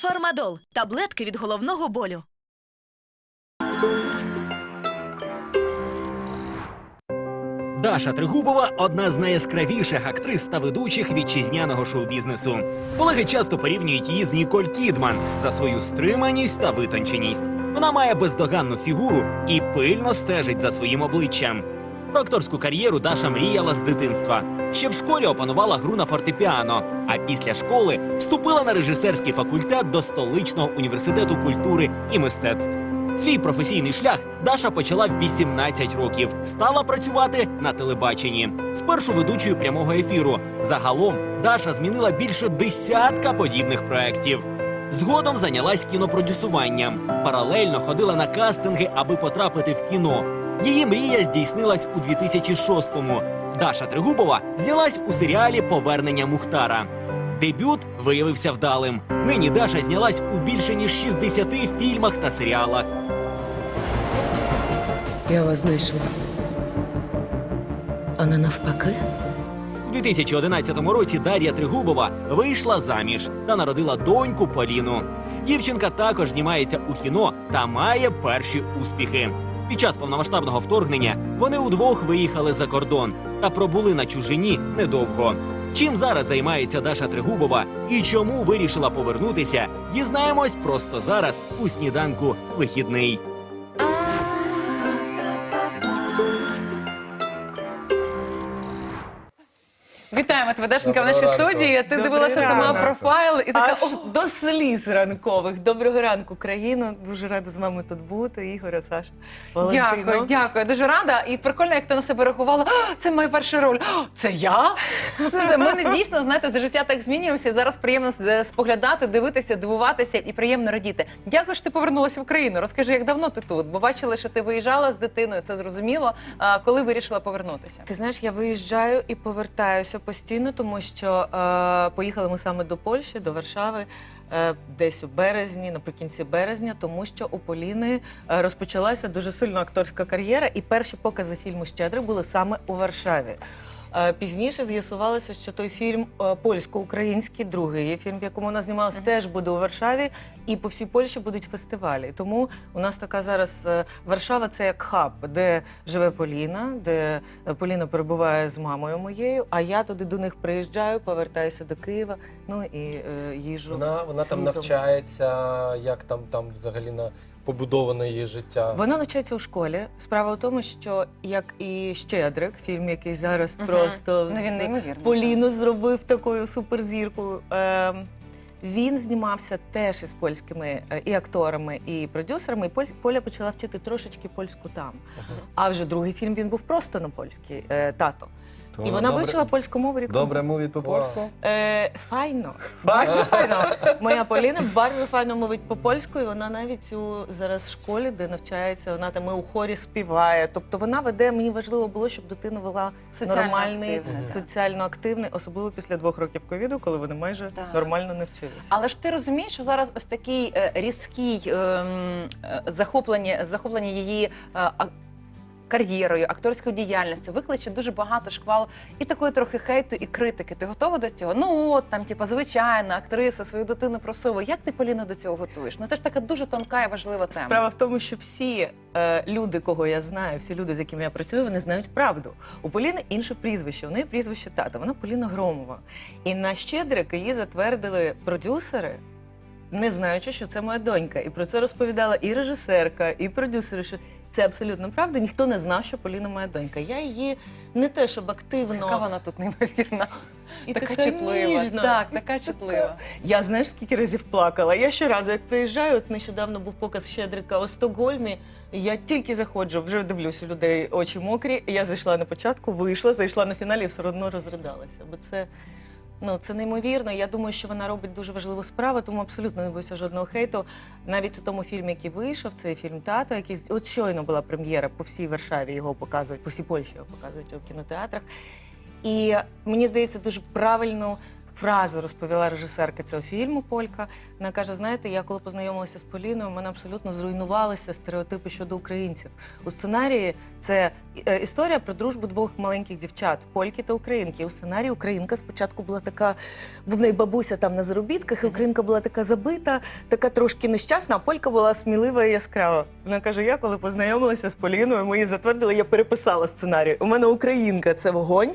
Фармадол таблетки від головного болю. Даша Тригубова одна з найяскравіших актрис та ведучих вітчизняного шоу-бізнесу. Колеги часто порівнюють її з Ніколь Кідман за свою стриманість та витонченість. Вона має бездоганну фігуру і пильно стежить за своїм обличчям. Про акторську кар'єру Даша мріяла з дитинства. Ще в школі опанувала гру на фортепіано, а після школи вступила на режисерський факультет до столичного університету культури і мистецтв. Свій професійний шлях Даша почала в 18 років. Стала працювати на телебаченні. Спершу ведучою прямого ефіру. Загалом Даша змінила більше десятка подібних проєктів. Згодом зайнялась кінопродюсуванням. Паралельно ходила на кастинги, аби потрапити в кіно. Її мрія здійснилась у 2006-му. Даша Тригубова знялась у серіалі Повернення Мухтара. Дебют виявився вдалим. Нині Даша знялась у більше ніж 60 фільмах та серіалах. Я вас знайшла. А не навпаки? У 2011 році Дар'я Тригубова вийшла заміж та народила доньку Поліну. Дівчинка також знімається у кіно та має перші успіхи. Під час повномасштабного вторгнення вони удвох виїхали за кордон та пробули на чужині недовго. Чим зараз займається Даша Тригубова і чому вирішила повернутися, дізнаємось просто зараз у сніданку вихідний. Вітаємо тебе, в нашій Доброго ранку. студії. Ти Добрий дивилася сама ранок. профайл і така Аж «О, до сліз ранкових. Доброго ранку, країно. Дуже рада з вами тут бути. Ігоря, Саша, Валентино. Дякую, дякую. Дуже рада. І прикольно, як ти на себе рахувала. «А, Це моя перша роль. «А, Це я? Ми не дійсно знаєте, за життя так змінюємося. Зараз приємно з- споглядати, дивитися, дивуватися і приємно радіти. Дякую, що ти повернулася в Україну. Розкажи, як давно ти тут? Бо бачили, що ти виїжджала з дитиною. Це зрозуміло. А коли вирішила повернутися? Ти знаєш, я виїжджаю і повертаюся постійно, тому що е, поїхали ми саме до Польщі, до Варшави. е, Десь у березні, наприкінці березня, тому що у Поліни е, розпочалася дуже сильна акторська кар'єра, і перші покази фільму Щедри були саме у Варшаві. Е, Пізніше з'ясувалося, що той фільм е, польсько-український, другий фільм, в якому вона знімалася, теж буде у Варшаві, і по всій Польщі будуть фестивалі. Тому у нас така зараз е, Варшава це як хаб, де живе Поліна, де Поліна перебуває з мамою моєю, а я туди до них приїжджаю, повертаюся до Києва. Ну і е, їжу. Вона, вона там навчається, як там, там взагалі на побудоване її життя. Вона навчається у школі. Справа в тому, що як і Щедрик, фільм, який зараз Мгм. просто Ну він. Поліну зробив такою суперзіркою. Е, він знімався теж із польськими е, і акторами, і продюсерами. І Поля почала вчити трошечки польську там. А вже другий фільм він був просто на польський е, тато. То і вона добре- вивчила польську мову рік. Добре мовить по-польську? Е, файно. Bardzo файно. Моя Поліна дуже файно мовить по-польську, і вона навіть у зараз в школі, де навчається, вона там і у хорі співає. Тобто вона веде, мені важливо було, щоб дитина вела Соціально нормальний, активна, так. соціально активний, особливо після двох років ковіду, коли вони майже Так. нормально не вчилися. Але ж ти розумієш, що зараз ось такий е, різкий ем, е, захоплення, захоплення її е, а- кар'єрою, акторською діяльністю викличе дуже багато шквал і такої трохи хейту, і критики. Ти готова до цього? Ну от там, типа, звичайна актриса свою дитину просовує. Як ти Поліна до цього готуєш? Ну це ж така дуже тонка і важлива тема. Справа в тому, що всі е, люди, кого я знаю, всі люди, з якими я працюю, вони знають правду. У Поліни інше прізвище. У неї прізвище тата. Вона Поліна Громова. І на Щедрик її затвердили продюсери. Не знаючи, що це моя донька, і про це розповідала і режисерка, і продюсери. Що це абсолютно правда. Ніхто не знав, що Поліна моя донька. Я її не те, щоб активно Яка вона тут неймовірна. і така, така чутлива. ніжна. Так, така чутлива. Я знаєш, скільки разів плакала. Я щоразу, як приїжджаю, от нещодавно був показ Щедрика у Стокгольмі. Я тільки заходжу, вже дивлюсь у людей очі мокрі. Я зайшла на початку, вийшла, зайшла на фіналі і все одно розридалася. Бо це. Ну, це неймовірно. Я думаю, що вона робить дуже важливу справу, тому абсолютно не боюся жодного хейту. Навіть у тому фільмі, який вийшов, цей фільм Тато, який от щойно була прем'єра по всій Варшаві, його показують, по всій Польщі його показують у кінотеатрах. І мені здається, дуже правильну фразу розповіла режисерка цього фільму Полька. Вона каже: знаєте, я коли познайомилася з Поліною, в мене абсолютно зруйнувалися стереотипи щодо українців. У сценарії це е, історія про дружбу двох маленьких дівчат польки та українки. У сценарії Українка спочатку була така, бо в неї бабуся там на заробітках, і Українка була така забита, така трошки нещасна, а полька була смілива і яскрава. Вона каже: я коли познайомилася з Поліною, ми її затвердили, я переписала сценарій. У мене українка це вогонь.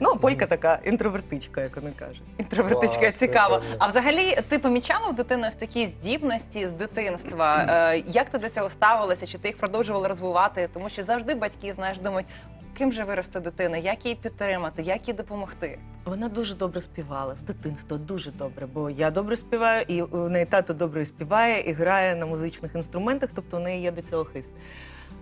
Ну, а полька така інтровертичка, як вони кажуть. Інтровертичка, Клас, цікаво. прикольно. А взагалі, ти помічала в дитини ось такі здібності з дитинства? Е, Як ти до цього ставилася? Чи ти їх продовжувала розвивати? Тому що завжди батьки, знаєш, думають, ким же виросте дитина, як її підтримати, як їй допомогти. Вона дуже добре співала з дитинства, дуже добре. Бо я добре співаю, і у неї тато добре співає і грає на музичних інструментах, тобто у неї є до цього хист.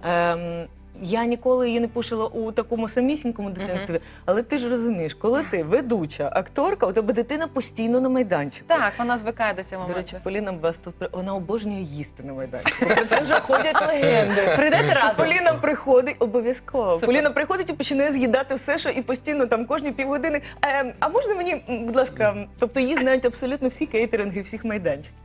Ем, я ніколи її не пушила у такому самісінькому дитинстві, але ти ж розумієш, коли ти ведуча, акторка, у тебе дитина постійно на майданчику. Так, вона звикає до цього До моменту. речі, Поліна при- вона обожнює їсти на майданчику. Про це вже ходять легенди. Прийдете разом? Поліна приходить обов'язково. Поліна приходить і починає з'їдати все, що і постійно там кожні півгодини. Е, а можна мені, будь ласка, тобто її знають абсолютно всі кейтеринги всіх майданчиків.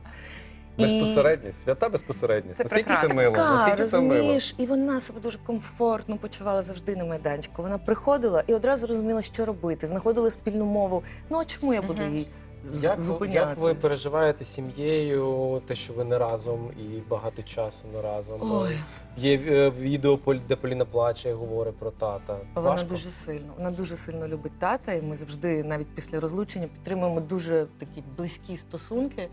І- Безпосередність, свята безпосередність. Це наскільки прекрасно. це мило, Така, наскільки це мило. розумієш, і вона себе дуже комфортно почувала завжди на майданчику. Вона приходила і одразу розуміла, що робити, знаходила спільну мову. Ну а чому я буду її з- Як, ви- зупиняти? як ви переживаєте сім'єю, те, що ви не разом і багато часу не разом? Ой. Є е, відео, Поль- де Поліна плаче і говорить про тата. Вона Важко? дуже сильно. Вона дуже сильно любить тата, і ми завжди, навіть після розлучення, підтримуємо дуже такі близькі стосунки.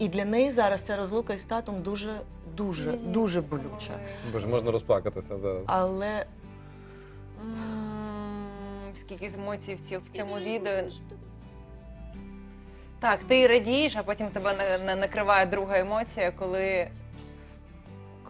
І для неї зараз ця розлука із татом дуже, дуже, дуже болюча. Боже, можна розплакатися зараз. Але М, Скільки емоцій в ці- в цьому відео. Так, ти радієш, а потім тебе на- на- накриває друга емоція, коли.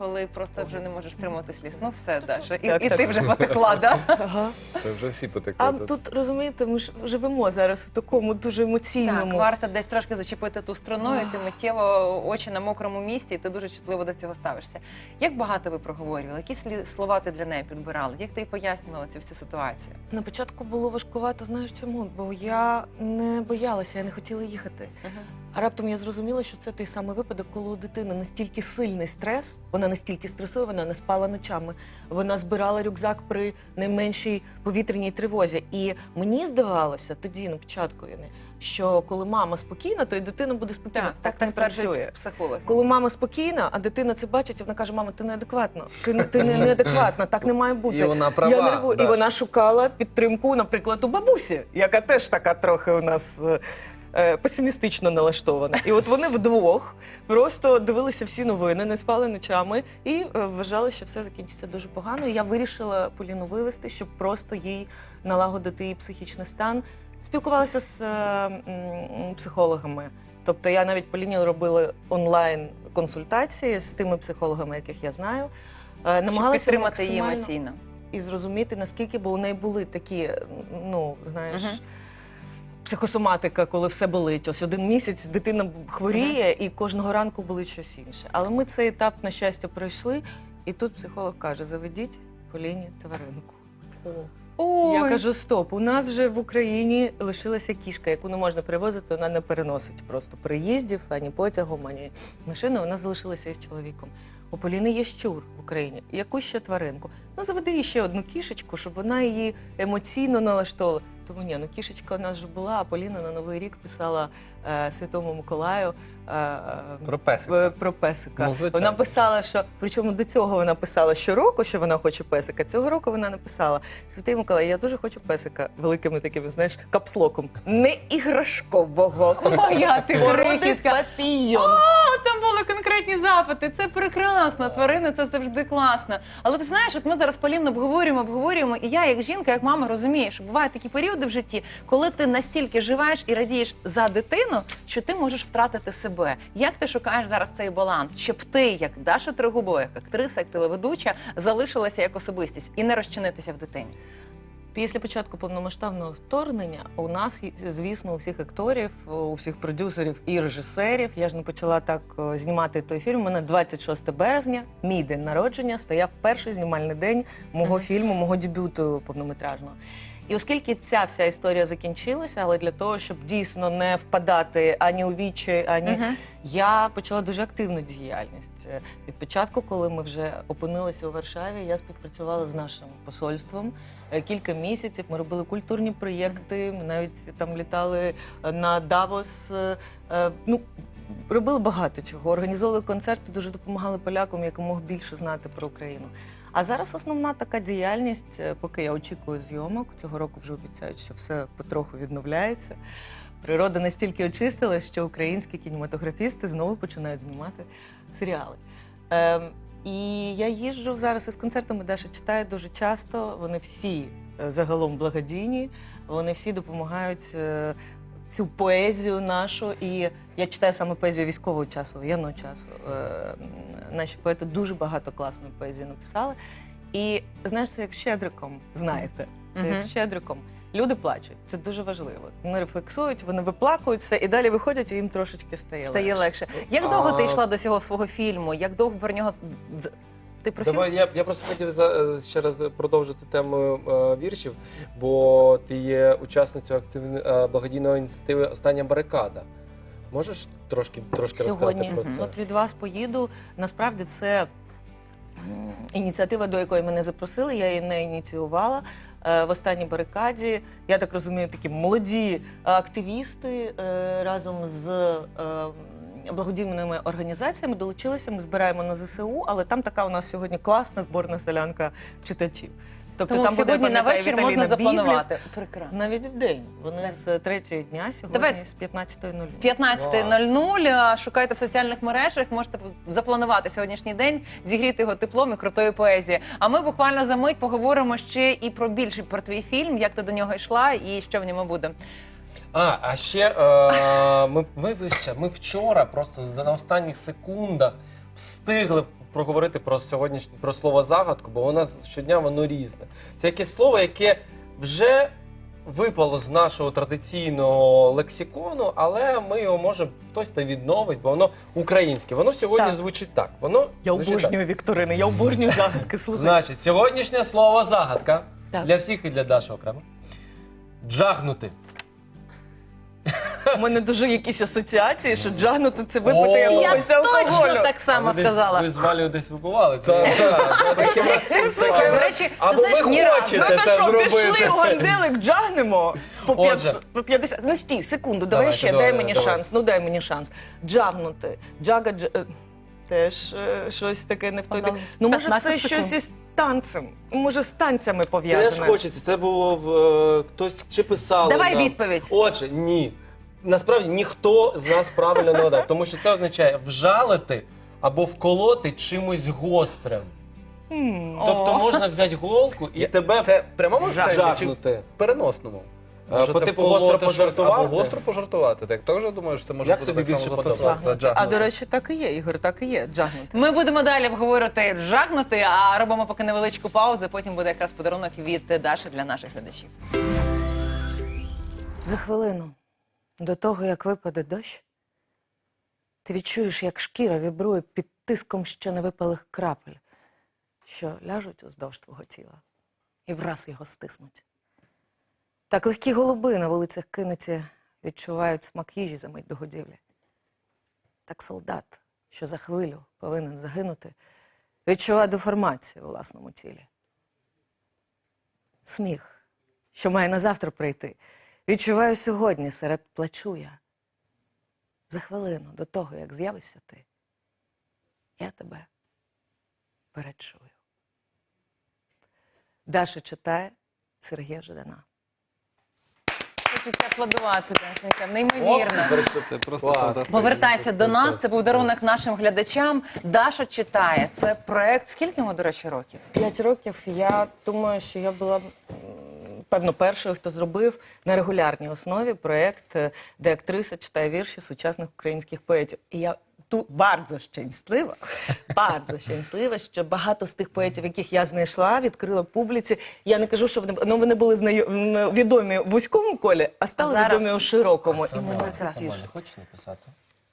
Коли просто вже не можеш стримувати сліз. Ну все, Даша. І, Так, і так. ти вже потекла, да? ага. Це вже всі потекли. а тут. тут розумієте, ми ж живемо зараз в такому дуже Так, емоційному. варто десь трошки зачепити ту струну, і ти миттєво очі на мокрому місці, і ти дуже чутливо до цього ставишся. Як багато ви проговорювали? Які слі- слова ти для неї підбирала? Як ти їй пояснювала цю всю ситуацію? На початку було важкувато, знаєш чому? Бо я не боялася, я не хотіла їхати. А раптом я зрозуміла, що це той самий випадок, коли у дитини настільки сильний стрес, вона настільки стресує, вона не спала ночами. Вона збирала рюкзак при найменшій повітряній тривозі. І мені здавалося тоді, на початку війни, що коли мама спокійна, то і дитина буде спокійна. Так, так, так не працює. психологи. Коли мама спокійна, а дитина це бачить, вона каже: мама, ти неадекватна. Ти, не- ти не неадекватна, так не має бути. І вона права, Я нервую. І вона шукала підтримку, наприклад, у бабусі, яка теж така трохи у нас. Е, Песимістично налаштована, і от вони вдвох просто дивилися всі новини, не спали ночами і е, вважали, що все закінчиться дуже погано. І я вирішила Поліну вивести, щоб просто їй налагодити її психічний стан. Спілкувалася з е, м, психологами. Тобто я навіть Поліні робила онлайн консультації з тими психологами, яких я знаю. Е, Щоб Намагалася підтримати її максимально емоційно. і зрозуміти, наскільки, бо у неї були такі, ну знаєш. Мгм. Психосоматика, коли все болить. Ось один місяць дитина хворіє, і кожного ранку болить щось інше. Але ми цей етап, на щастя, пройшли, і тут психолог каже: заведіть Поліні тваринку. Ой, Я кажу: стоп, у нас же в Україні лишилася кішка, яку не можна привозити, вона не переносить просто приїздів, ані потягом, ані машиною. Вона залишилася із чоловіком. У Поліни є щур в Україні. Яку ще тваринку? Ну, заведи їй ще одну кішечку, щоб вона її емоційно налаштовувала. Тому ні, ну кішечка у нас вже була, а Поліна на Новий рік писала е, Святому Миколаю е, е, Про песика. е, про песика. Ну, звичайно. вона писала, що причому до цього вона писала щороку, що вона хоче песика. Цього року вона написала Святий Миколай, я дуже хочу песика великими такими, знаєш, капслоком. Не іграшкового. моя ти Породи крихітка. папійон. О, там були конкретні запити. Це прекрасно. Тварини це завжди класно. Але ти знаєш, от ми зараз Поліну обговорюємо, обговорюємо, і я, як жінка, як мама, розумію, що бувають такі періоди в житті, коли ти настільки живеш і радієш за дитину, що ти можеш втратити себе. Як ти шукаєш зараз цей баланс? Щоб ти, як Даша Трегубова, як актриса, як телеведуча, залишилася як особистість і не розчинитися в дитині? Після початку повномасштабного вторгнення у нас, звісно, у всіх акторів, у всіх продюсерів і режисерів. Я ж не почала так е, знімати той фільм. У мене 26 березня, мій день народження, стояв перший знімальний день мого фільму, мого дебюту повнометражного. І оскільки ця вся історія закінчилася, але для того, щоб дійсно не впадати ані у вічі, ані я почала дуже активну діяльність. Е, Від початку, коли ми вже опинилися у Варшаві, я співпрацювала з нашим посольством. Е, Кілька місяців ми робили культурні проєкти. Ми навіть там літали е, на Давос. е, е, Ну робили багато чого. Організовували концерти, дуже допомагали полякам якомога більше знати про Україну. А зараз основна така діяльність, е, поки я очікую зйомок. Цього року вже обіцяють, що все потроху відновляється. Природа настільки очистилась, що українські кінематографісти знову починають знімати серіали. Ем, і я їжджу зараз із концертами, Даша читає дуже часто. Вони всі е, загалом благодійні, вони всі допомагають е, цю поезію нашу. І я читаю саме поезію військового часу, воєнного часу. Е, наші поети дуже багато класної поезії написали. І знаєш, це як щедриком, знаєте, це як щедриком. Люди плачуть, це дуже важливо. Вони рефлексують, вони виплакуються і далі виходять, і їм трошечки стає, Стає легше. Як довго ти йшла до цього свого фільму? Як довго про нього ти про? Давай я, я просто хотів за, ще раз продовжити тему е, віршів, бо ти є учасницею активної е, благодійної ініціативи Остання барикада. Можеш трошки трошки Сьогодні розказати про це? от від вас поїду. Насправді це ініціатива, до якої мене запросили. Я її не ініціювала. Е, В останній барикаді, я так розумію, такі молоді активісти е, разом з е, благодійними організаціями долучилися. Ми збираємо на ЗСУ, але там така у нас сьогодні класна зборна селянка читачів. Тобто Тому там буде на вечір Віталіна можна запланувати. Прекрасно. Навіть в день. Вони з третього дня сьогодні Давай. з 15.00. З 15.00 а, шукайте в соціальних мережах, можете запланувати сьогоднішній день, зігріти його теплом і крутою поезією. А ми буквально за мить поговоримо ще і про більший про твій фільм, як ти до нього йшла і що в ньому буде. А, а ще е, ми, вище, ми вчора просто за- на останніх секундах встигли проговорити про сьогоднішнє про слово загадку, бо у нас щодня воно різне. Це якесь слово, яке вже випало з нашого традиційного лексикону, але ми його можемо хтось та відновить, бо воно українське. Воно сьогодні Так. звучить так. Воно Я звучить так. обожнюю вікторини, я обожнюю загадки. Слухай. Значить, сьогоднішнє слово загадка Так. для всіх і для Даші окремо. Джагнути. У мене дуже якісь асоціації, що джагнути це О! випити Я якогось алкоголю. точно так само десь- сказала. Ви з Валею десь вибували? чи ні? Слухай, До речі, ти Або знаєш, ви ні разу. хочете Ну то це що, пішли у гандилик, джагнемо по Отже. 500 по 50. Ну стій, секунду, давай Давайте, ще, дай мені давай. шанс. Ну дай мені шанс. Джагнути. Джага дж... е, Теж е, щось таке не в той бік. Ну, може, 15 це секунд. щось із танцем. Може, з танцями Теж пов'язане. хочеться. Це було в е, хтось чи писали. Давай нам. відповідь. Отже, ні. Насправді ніхто з нас правильно не вгадав, тому що це означає вжалити або вколоти чимось гострим. Тобто О. можна взяти голку і тебе Це в прямому сенсі чи жахнути. в переносному? Може, по це типу гостро щось пожартувати? Або гостро пожартувати. Так теж думаєш, це може Як бути тобі так більше за А до речі, так і є, Ігор, так і є. Джагнути. Ми будемо далі обговорювати жагнути, а робимо поки невеличку паузу. Потім буде якраз подарунок від Даші для наших глядачів. За хвилину до того, як випаде дощ, ти відчуєш, як шкіра вібрує під тиском ще не випалих крапель, що ляжуть уздовж твого тіла і враз його стиснуть. Так легкі голуби на вулицях кинуті відчувають смак їжі за мить до годівлі. Так солдат, що за хвилю повинен загинути, відчуває деформацію у власному тілі. Сміх, що має на завтра прийти, відчуваю сьогодні серед плачу я. За хвилину до того, як з'явишся ти, я тебе перечую. Даша читає Сергія Жидана. Хочеться аплодувати, Дашенька, неймовірно. Це просто фантастично. Повертайся до нас. Це був дарунок нашим глядачам. Даша читає. Це проект. Скільки йому, до речі, років? П'ять років я думаю, що я була певно першою, хто зробив на регулярній основі проєкт, е, де актриса читає вірші сучасних українських поетів. І я ту bardzo щаслива, bardzo щаслива, що багато з тих поетів, яких я знайшла, відкрила публіці. Я не кажу, що вони ну, вони були знайомі відомі в вузькому колі, а стали А зараз- відомі у широкому. І Сама, мене це не хочеш написати?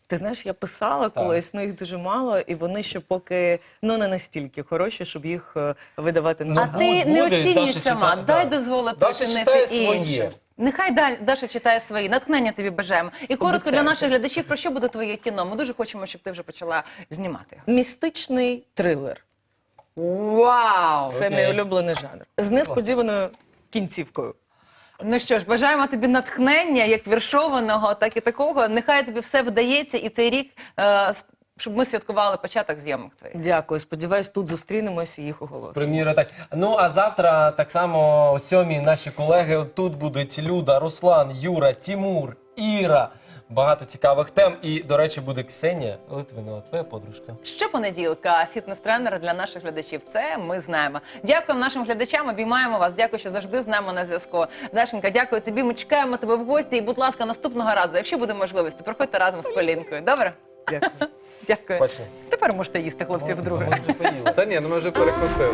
Ти знаєш, я писала колись, ну їх дуже мало, і вони ще поки ну не настільки хороші, щоб їх е, видавати на А Ну, ти не оцінюй сама, дай дозволити оцінити читає Нехай Даша читає свої, натхнення тобі бажаємо. І коротко для наших глядачів, про що буде твоє кіно? Ми дуже хочемо, щоб ти вже почала знімати. його. містичний трилер. Вау! Це мій улюблений жанр з несподіваною кінцівкою. Ну що ж, бажаємо тобі натхнення, як віршованого, так і такого. Нехай тобі все вдається, і цей рік, е, щоб ми святкували початок зйомок твоїх. Дякую. Сподіваюсь, тут зустрінемось і їх оголосимо. Прем'єра так. Ну а завтра так само о сьомій наші колеги тут будуть Люда, Руслан, Юра, Тімур, Іра. Багато цікавих тем. І, до речі, буде Ксенія Литвинова, твоя подружка. Щопонеділка фітнес-тренер для наших глядачів. Це ми знаємо. Дякуємо нашим глядачам. Обіймаємо вас. Дякую, що завжди з нами на зв'язку. Дашенька, дякую тобі. Ми чекаємо тебе в гості. І, будь ласка, наступного разу, якщо буде можливість, то приходьте разом з Полінкою. Добре? Дякую. Дякую. Тепер можете їсти, хлопці, вдруге. Та ні, ну ми вже перекусили.